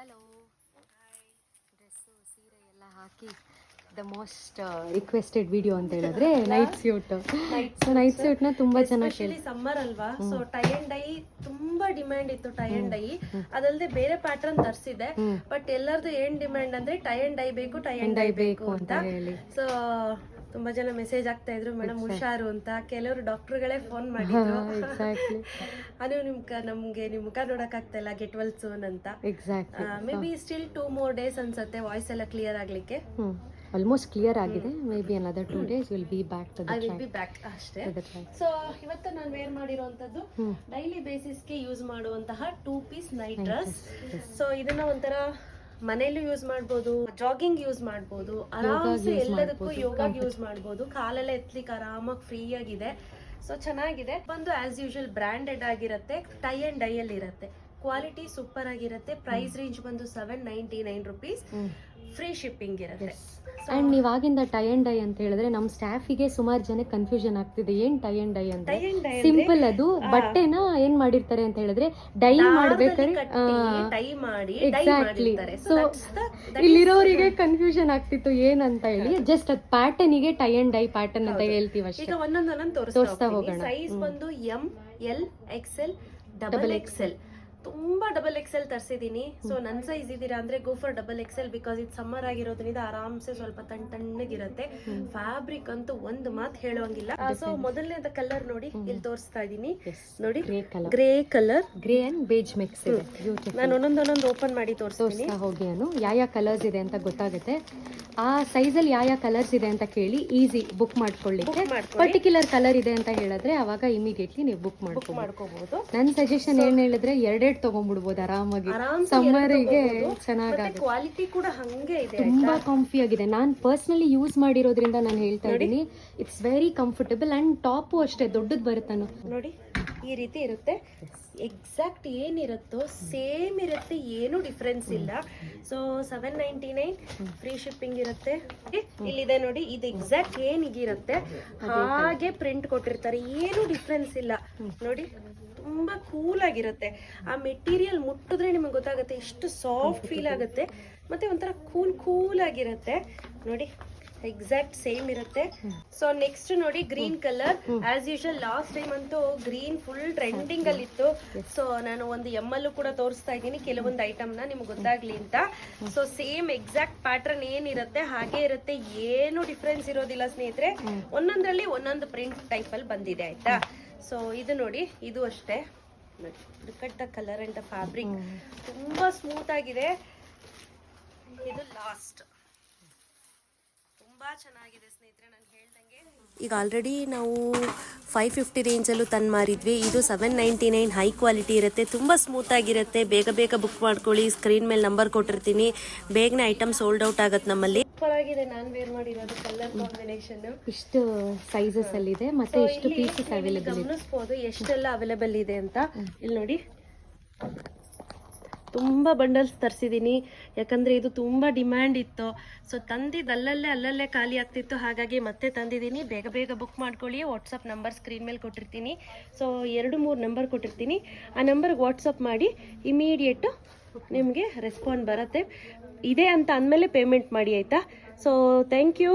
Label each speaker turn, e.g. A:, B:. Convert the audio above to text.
A: Hello dress ಸೀರೆ ಎಲ್ಲ ಹಾಕಿ ದ ಮೋಸ್ಟ್ ರಿಕ್ವೆಸ್ಟೆಡ್ ವಿಡಿಯೋ ಅಂತ ಹೇಳಿದ್ರೆ ನೈಟ್ ಸ್ಯೂಟ್ ಸೊ ನೈಟ್ ಸ್ಯೂಟ್ನ ತುಂಬ ಚೆನ್ನಾಗಿ
B: ಸಮ್ಮರ್ ಅಲ್ವಾ? ಸೊ ಟೈ ಅಂಡ್ ಡೈ ತುಂಬಾ ಡಿಮ್ಯಾಂಡ್ ಇತ್ತು ಟೈ ಅಂಡ್ ಡೈ ಅದಲ್ಲದೆ ಬೇರೆ ಪ್ಯಾಟರ್ನ್ ತರಿಸಿದೆ ಬಟ್ ಎಲ್ಲರದು ಏನ್ ಡಿಮ್ಯಾಂಡ್ ಅಂದ್ರೆ ಟೈ ಅಂಡ್ ಡೈ ಬೇಕು ಟೈ ಅಂಡ್ ಡೈ ಬೇಕು ಅಂತ. ಸೊ ತುಂಬಾ ಜನ ಮೆಸೇಜ್ ಆಗ್ತಾ ಇದ್ರು ಮೇಡಮ್ ಹುಷಾರು ಅಂತ. ಕೆಲವರು ಡಾಕ್ಟರ್ಗಳೇ ಫೋನ್ ಮಾಡಿದ್ರು. ಅದು ನಿಮ್ ನಮ್ಗೆ ನಿಮ್ ಮುಖ ನೋಡಕ್ ಆಗ್ತಾ ಇಲ್ಲ ಗೆಟ್ ವೆಲ್ ಸೋನ್ ಅಂತ. Maybe still two more days ಅನ್ಸುತ್ತೆ ವಾಯ್ಸ್ ಎಲ್ಲ ಕ್ಲಿಯರ್ ಆಗ್ಲಿಕ್ಕೆ.
A: ಆಲ್ಮೋಸ್ಟ್ ಕ್ಲಿಯರ್ ಆಗಿದೆ. Maybe another two days will be back to the
B: I will
A: track
B: be back ಅಷ್ಟೇ. ಸೊ ಇವತ್ತು ನಾನು ವೇರ್ ಮಾಡಿರುವಂತದ್ದು
A: ಡೈಲಿ
B: ಡೈಲಿ ಬೇಸಿಸ್ಗೆ ಯೂಸ್ ಮಾಡುವಂತಹ two piece night dress so ಇದನ್ನ ಒಂಥರ ಮನೆಯಲ್ಲೂ ಯೂಸ್ ಮಾಡ್ಬೋದು ಜಾಗಿಂಗ್ ಯೂಸ್ ಮಾಡ್ಬೋದು ಆರಾಮ್ಸೆ ಎಲ್ಲದಕ್ಕೂ ಯೋಗ ಯೂಸ್ ಮಾಡ್ಬೋದು ಕಾಲೆಲ್ಲ ಎತ್ಲಿಕ್ಕೆ ಆರಾಮಾಗಿ ಫ್ರೀ ಆಗಿದೆ. ಸೊ ಚೆನ್ನಾಗಿದೆ. ಬಂದು ಆಸ್ ಯೂಶುವಲ್ ಬ್ರಾಂಡೆಡ್ ಆಗಿರುತ್ತೆ ಟೈ ಅಂಡ್ ಡೈ ಅಲ್ಲಿ ಇರುತ್ತೆ. ಕ್ವಾಲಿಟಿ ಸೂಪರ್ ಆಗಿರುತ್ತೆ. ಪ್ರೈಸ್ ರೇಂಜ್ ಬಂದು seven ninety nine rupees free shipping ಇರುತ್ತೆ.
A: ಅಂಡ್ ನೀವಾಗಿಂದ ಟೈ ಅಂಡ್ ಡೈ ಅಂತ ಹೇಳಿದ್ರೆ ನಮ್ಮ ಸ್ಟಾಫಿಗೆ ಸುಮಾರು ಜನ ಕನ್ಫ್ಯೂಷನ್ ಆಗ್ತಿದೆ. ಏನ್ ಟೈ ಅಂಡ್ ಡೈ ಅಂತ ಸಿಂಪಲ್ ಅದು. ಬಟ್ಟೆನ ಏನ್ ಮಾಡಿರ್ತಾರೆ ಅಂತ ಹೇಳಿದ್ರೆ ಡೈ ಮಾಡ್ಬೇಕಾದ್ರೆ
B: ಟೈ ಮಾಡಿ
A: ಎಕ್ಸಾಕ್ಟ್ಲಿ ಸೊ ಇಲ್ಲಿರೋರಿಗೆ ಕನ್ಫ್ಯೂಷನ್ ಆಗ್ತಿತ್ತು ಏನ್ ಅಂತ ಹೇಳಿ ಜಸ್ಟ್ ಅದ್ ಪ್ಯಾಟರ್ನ್ಗೆ ಟೈ ಅಂಡ್ ಡೈ ಪ್ಯಾಟರ್ನ್ ಅಂತ ಹೇಳ್ತೀವಿ ಅಷ್ಟೇ. ತೋರಿಸ್ತಾ ಹೋಗೋಣ.
B: ಸೈಜ್ ಬಂದು M L X L double XL ತುಂಬಾ ಡಬಲ್ ಎಕ್ಸೆಲ್ ತರಿಸಿದೀನಿ. ಸೊ ನನ್ ಸೈಜ್ ಇದೀರಾ ಅಂದ್ರೆ go for double XL because ಇದು ಸಮ್ಮರ್ ಆಗಿರೋದ್ರಿಂದ ಆರಾಮ್ಸೆ ಸ್ವಲ್ಪ ತಣ್ಣ ತಣ್ಣಗಿರುತ್ತೆ ಫ್ಯಾಬ್ರಿಕ್ ಅಂತೂ ಒಂದು ಮಾತು ಹೇಳುವಂಗಿಲ್ಲ. ಸೊ ಮೊದಲನೇದ ಕಲರ್ ನೋಡಿ ಇಲ್ಲಿ ತೋರಿಸ್ತಾ ಇದೀನಿ. ನೋಡಿ
A: grey colour
B: grey
A: and beige mix
B: ನಾನು ಒಂದೊಂದ್ ಒಂದೊಂದು ಓಪನ್ ಮಾಡಿ ತೋರಿಸ್ತೀನಿ.
A: ತೋರಿಸ್ತಾ ಹೋಗಿ ನಾನು ಯಾವ ಯಾವ ಕಲರ್ಸ್ ಇದೆ ಅಂತ ಗೊತ್ತಾಗುತ್ತೆ. ಆ ಸೈಜಲ್ಲಿ ಯಾವ ಯಾವ ಕಲರ್ಸ್ ಇದೆ ಅಂತ ಕೇಳಿ ಈಸಿ ಬುಕ್ ಮಾಡ್ಕೊಳ್ಳಿಕ್ಕೆ.
B: ಮಾಡ್ಕೊಳ್ಳಿ.
A: ಪರ್ಟಿಕ್ಯುಲರ್ ಕಲರ್ ಇದೆ ಅಂತ ಹೇಳಿದ್ರೆ ಅವಾಗ ಇಮಿಡಿಯೇಟ್ಲಿ ನೀವು ಬುಕ್ ಮಾಡ್ಕೋಬಹುದು ನನ್ನ ಸಜೆಷನ್ ಏನ್ ಹೇಳಿದ್ರೆ ಎರಡೆರಡು ತಗೊಂಡ್ಬಿಡ್ಬೋದು ಆರಾಮಾಗಿ.
B: ಸಮ್ಮರ್
A: ಸಮ್ಮರಿಗೆ ಚೆನ್ನಾಗಿ
B: ಕ್ವಾಲಿಟಿ ಕೂಡ ಹಂಗೆ ಇದೆ
A: ತುಂಬಾ ಕಾಂಫಿ ಆಗಿದೆ. ನಾನು ಪರ್ಸ್ನಲಿ ಯೂಸ್ ಮಾಡಿರೋದ್ರಿಂದ ನಾನು ಹೇಳ್ತಾ ಇದ್ದೀನಿ it's very comfortable and top ಅಷ್ಟೇ ದೊಡ್ಡದು ಬರುತ್ತೆ
B: ನೋಡಿ. ಈ ರೀತಿ ಇರುತ್ತೆ. ಎಕ್ಸಾಕ್ಟ್ ಏನಿರುತ್ತೋ ಸೇಮ್ ಇರುತ್ತೆ ಏನು ಡಿಫ್ರೆನ್ಸ್ ಇಲ್ಲ. So seven ninety nine free shipping ಇರುತ್ತೆ. ಇಲ್ಲಿದೆ ನೋಡಿ ಇದು ಎಕ್ಸಾಕ್ಟ್ ಏನಿಗಿರುತ್ತೆ. ಹಾಗೆ ಪ್ರಿಂಟ್ ಕೊಟ್ಟಿರ್ತಾರೆ ಏನು ಡಿಫ್ರೆನ್ಸ್ ಇಲ್ಲ. ನೋಡಿ ತುಂಬಾ ಕೂಲ್ ಆಗಿರುತ್ತೆ. ಆ ಮೆಟೀರಿಯಲ್ ಮುಟ್ಟಿದ್ರೆ ನಿಮಗೆ ಗೊತ್ತಾಗುತ್ತೆ ಎಷ್ಟು ಸಾಫ್ಟ್ ಫೀಲ್ ಆಗುತ್ತೆ. ಮತ್ತೆ ಒಂಥರ ಕೂಲ್ ಕೂಲ್ ಆಗಿರುತ್ತೆ. ನೋಡಿ. ಎಕ್ಸಾಕ್ಟ್ ಸೇಮ್ ಇರುತ್ತೆ. ಸೊ ನೆಕ್ಸ್ಟ್ ನೋಡಿ green colour as usual last time ಅಂತೂ ಗ್ರೀನ್ ಫುಲ್ ಟ್ರೆಂಡಿಂಗ್ ಅಲ್ಲಿ ಇತ್ತು. ಸೊ ನಾನು ಒಂದು ಎಂ ಅಲ್ಲೂ ಕೂಡ ತೋರಿಸ್ತಾ ಇದ್ದೀನಿ. ಕೆಲವೊಂದು ಐಟಮ್ನ ನಿಮ್ಗೆ ಗೊತ್ತಾಗ್ಲಿ ಅಂತ. ಸೊ ಸೇಮ್ ಎಕ್ಸಾಕ್ಟ್ ಪ್ಯಾಟರ್ನ್ ಏನಿರುತ್ತೆ ಹಾಗೆ ಇರುತ್ತೆ. ಏನು ಡಿಫ್ರೆನ್ಸ್ ಇರೋದಿಲ್ಲ ಸ್ನೇಹಿತರೆ. ಒಂದೊಂದ್ರಲ್ಲಿ ಒಂದೊಂದು ಪ್ರಿಂಟ್ ಟೈಪ್ ಅಲ್ಲಿ ಬಂದಿದೆ ಆಯ್ತಾ? ಸೊ ಇದು ನೋಡಿ ಇದು ಅಷ್ಟೇ. ಹುಡುಕಟ್ಟ the colour and the fabric ತುಂಬಾ ಸ್ಮೂತ್ ಆಗಿದೆ. ಇದು ಲಾಸ್ಟ್ ತುಂಬಾ ಚೆನ್ನಾಗಿದೆ ಸ್ನೇಹಿತರೆ ನಾನು ಹೇಳ್ದಂಗೆ. ಈಗ ಆಲ್ರೆಡಿ ನಾವು ಫೈವ್ ಫಿಫ್ಟಿ ರೇಂಜಲ್ಲೂ ತಂದು ಮಾರಿದ್ವಿ. ಇದು seven ninety nine high quality ಇರುತ್ತೆ. ತುಂಬ ಸ್ಮೂತ್ ಆಗಿರುತ್ತೆ. ಬೇಗ ಬೇಗ ಬುಕ್ ಮಾಡ್ಕೊಳ್ಳಿ. ಸ್ಕ್ರೀನ್ ಮೇಲೆ ನಂಬರ್ ಕೊಟ್ಟಿರ್ತೀನಿ. ಬೇಗನೆ ಐಟಮ್ ಸೋಲ್ಡ್ ಔಟ್ ಆಗುತ್ತೆ ನಮ್ಮಲ್ಲಿ. ಸೂಪರ್ ಆಗಿದೆ. ನಾನು ವೇರ್ ಮಾಡಿರೋದು ಕಲರ್ ಕಾಂಬಿನೇಷನ್
A: ಇಷ್ಟು ಸೈಜಸ್ ಅಲ್ಲಿ ಇದೆ ಮತ್ತೆ ಎಷ್ಟು ಪೀಸಸ್ ಅವೈಲೇಬಲ್ ಇದೆ.
B: ಗಮನಿಸ್ಬೋದು ಎಷ್ಟೆಲ್ಲ ಅವೈಲೇಬಲ್ ಇದೆ ಅಂತ. ಇಲ್ಲಿ ನೋಡಿ. ತುಂಬ ಬಂಡಲ್ಸ್ ತರಿಸಿದ್ದೀನಿ ಯಾಕಂದರೆ ಇದು ತುಂಬ ಡಿಮ್ಯಾಂಡ್ ಇತ್ತು. ಸೊ ತಂದಿದ್ದು ಅಲ್ಲಲ್ಲೇ ಅಲ್ಲಲ್ಲೇ ಖಾಲಿ ಆಗ್ತಿತ್ತು. ಹಾಗಾಗಿ ಮತ್ತೆ ತಂದಿದ್ದೀನಿ ಬೇಗ ಬೇಗ ಬುಕ್ ಮಾಡ್ಕೊಳ್ಳಿ. ವಾಟ್ಸಪ್ ನಂಬರ್ ಸ್ಕ್ರೀನ್ ಮೇಲೆ ಕೊಟ್ಟಿರ್ತೀನಿ. ಸೊ ಎರಡು ಮೂರು ನಂಬರ್ ಕೊಟ್ಟಿರ್ತೀನಿ. ಆ ನಂಬರ್ಗೆ ವಾಟ್ಸಪ್ ಮಾಡಿ ಇಮಿಡಿಯೇಟು ನಿಮಗೆ ರೆಸ್ಪಾಂಡ್ ಬರುತ್ತೆ. ಇದೆ ಅಂತ ಅಂದಮೇಲೆ ಪೇಮೆಂಟ್ ಮಾಡಿ, ಆಯಿತಾ? So thank you